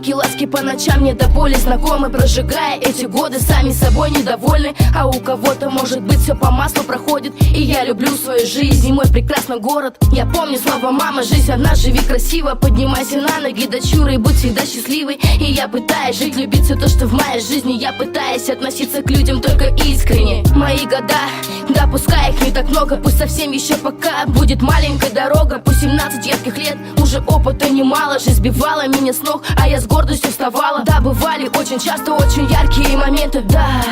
дикие ласки по ночам мне до боли знакомы Прожигая эти годы, сами собой недовольны. А у кого-то, может быть, все по маслу проходит И я люблю свою жизнь. И мой прекрасный город Я помню слова мама, жизнь одна, живи красиво Поднимайся на ноги, дочуры, и будь всегда счастливой И я пытаюсь жить, любить все то, что в моей жизни Я пытаюсь относиться к людям только искренне. Мои года, да пускай их не так много Пусть совсем еще пока будет маленькая дорога Пусть 17 ярких лет, уже опыта немало Жизнь сбивала меня с ног, а я с гордостью вставала. Да, бывали очень часто очень яркие моменты, да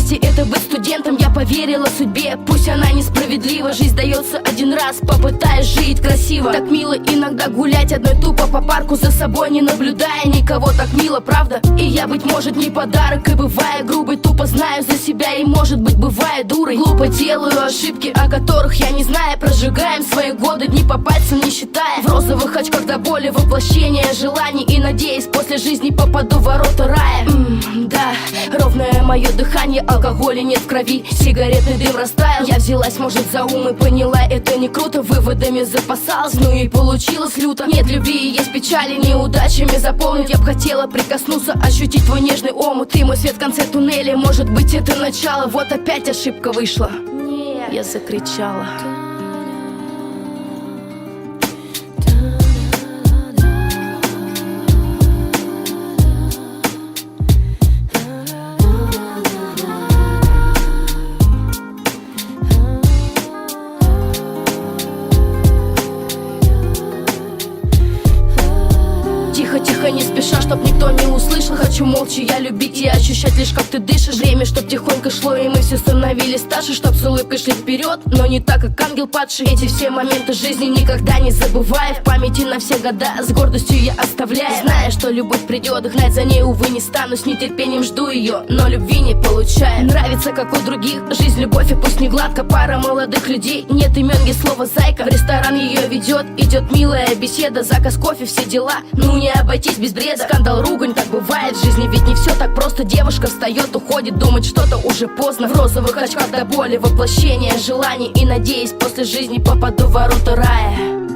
Счастье это быть студентом, я поверила судьбе. Пусть она несправедлива, жизнь дается один раз. Попытаюсь жить красиво. Так мило иногда гулять одной тупо по парку За собой не наблюдая никого. Так мило, правда? И я, быть может, не подарок. И бывая грубой, тупо знаю за себя. И может быть, бывая дурой. Глупо делаю ошибки, о которых я не знаю. Прожигаем свои годы, дни по пальцам не считая. В розовых очках до боли воплощение желаний. И надеюсь, после жизни попаду в ворота рая. М, Да, ровное мое дыхание Алкоголя нет в крови, сигаретный дым растаял. Я взялась, может, за ум и поняла, это не круто. Выводами запасалась, ну и получилось люто. Нет любви, есть печали, неудачами заполнить. Я б хотела прикоснуться, ощутить твой нежный омут. Ты мой свет в конце туннеля, может быть, это начало. Вот опять ошибка вышла. Я закричала Тихо-тихо, не спеша, чтоб никто не услышал. Хочу молча я любить и ощущать лишь, как ты дышишь. Время, чтоб тихонько шло, и мы все становились старше Чтоб с улыбкой шли вперед, но не так, как ангел падший. Эти все моменты жизни никогда не забывая В памяти на все года, с гордостью я оставляю. Зная, что любовь придет, гнать за ней, увы, не стану. С нетерпением жду ее, но любви не получаю. Нравится, как у других, жизнь, любовь, и пусть не гладко. Пара молодых людей, нет имен, есть слово зайка В ресторан ее ведет, идет милая беседа Заказ кофе, все дела, ну не обойтись без бреда Скандал, ругань, так бывает в жизни. Ведь не все так просто Девушка встает, уходит, думает что-то уже поздно. В розовых очках до боли, воплощение желаний. И надеюсь, после жизни попаду в ворота рая